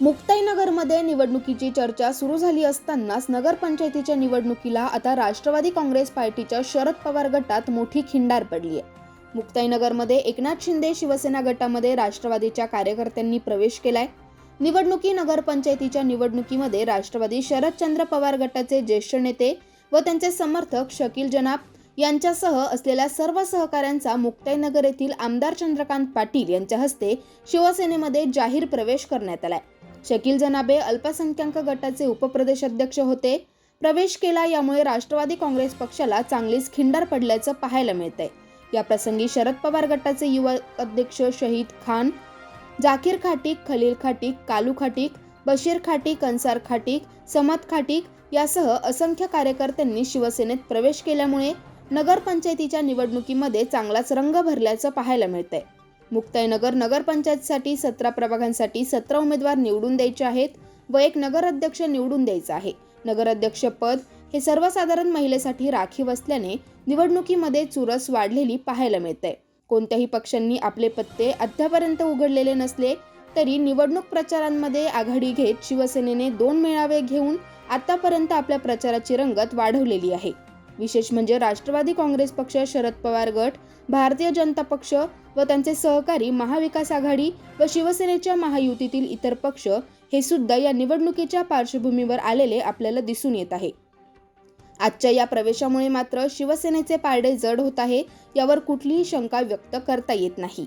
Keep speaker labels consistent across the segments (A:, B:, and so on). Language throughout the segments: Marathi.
A: मुक्ताईनगरमध्ये निवडणुकीची चर्चा सुरू झाली असतानाच नगरपंचायतीच्या निवडणुकीला आता राष्ट्रवादी काँग्रेस पार्टीच्या शरद पवार गटात मोठी खिंडार पडली आहे. मुक्ताईनगरमध्ये एकनाथ शिंदे शिवसेना गटामध्ये राष्ट्रवादीच्या कार्यकर्त्यांनी प्रवेश केलाय. निवडणुकी नगरपंचायतीच्या निवडणुकीमध्ये राष्ट्रवादी शरदचंद्र पवार गटाचे ज्येष्ठ नेते व त्यांचे समर्थक शकील जनाब यांच्यासह असलेल्या सर्व सहकाऱ्यांचा मुक्ताईनगर येथील आमदार चंद्रकांत पाटील यांच्या हस्ते शिवसेनेमध्ये जाहीर प्रवेश करण्यात आलाय. शकील जनाबे अल्पसंख्याक गटाचे उपप्रदेशाध्यक्ष होते. प्रवेश केला यामुळे राष्ट्रवादी काँग्रेस पक्षाला चांगलीच खिंडार पडल्याचं पाहायला मिळतंय. या प्रसंगी शरद पवार गटाचे युवा अध्यक्ष शहीद खान जाकीर खाटीक खलील खाटीक कालू खाटीक बशीर खाटीक अन्सार खाटीक समत खाटीक यासह असंख्य कार्यकर्त्यांनी शिवसेनेत प्रवेश केल्यामुळे नगरपंचायतीच्या निवडणुकीमध्ये चांगलाच रंग भरल्याचं पाहायला मिळतंय. मुक्ताईनगर नगरपंचायतीसाठी सतरा प्रभागांसाठी सतरा उमेदवार निवडून द्यायचे आहेत व एक नगराध्यक्ष निवडून द्यायचा आहे. नगराध्यक्षपद हे सर्वसाधारण महिलेसाठी राखीव असल्याने निवडणुकीमध्ये चुरस वाढलेली पाहायला मिळते. कोणत्याही पक्षांनी आपले पत्ते अद्यापर्यंत उघडलेले नसले तरी निवडणूक प्रचारांमध्ये आघाडी घेत शिवसेनेने दोन मेळावे घेऊन आतापर्यंत आपल्या प्रचाराची रंगत वाढवलेली आहे. विशेष म्हणजे राष्ट्रवादी काँग्रेस पक्ष शरद पवार गट भारतीय जनता पक्ष व त्यांचे सहकारी महाविकास आघाडी व शिवसेनेच्या महायुतीतील इतर पक्ष हे सुद्धा या निवडणुकीच्या पार्श्वभूमीवर आलेले आपल्याला दिसून येत आहे. आजच्या या प्रवेशामुळे मात्र शिवसेनेचे पारडे जड होत आहे यावर कुठलीही शंका व्यक्त करता येत नाही.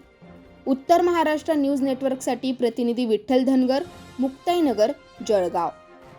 A: उत्तर महाराष्ट्र न्यूज नेटवर्कसाठी प्रतिनिधी विठ्ठल धनगर मुक्ताईनगर जळगाव.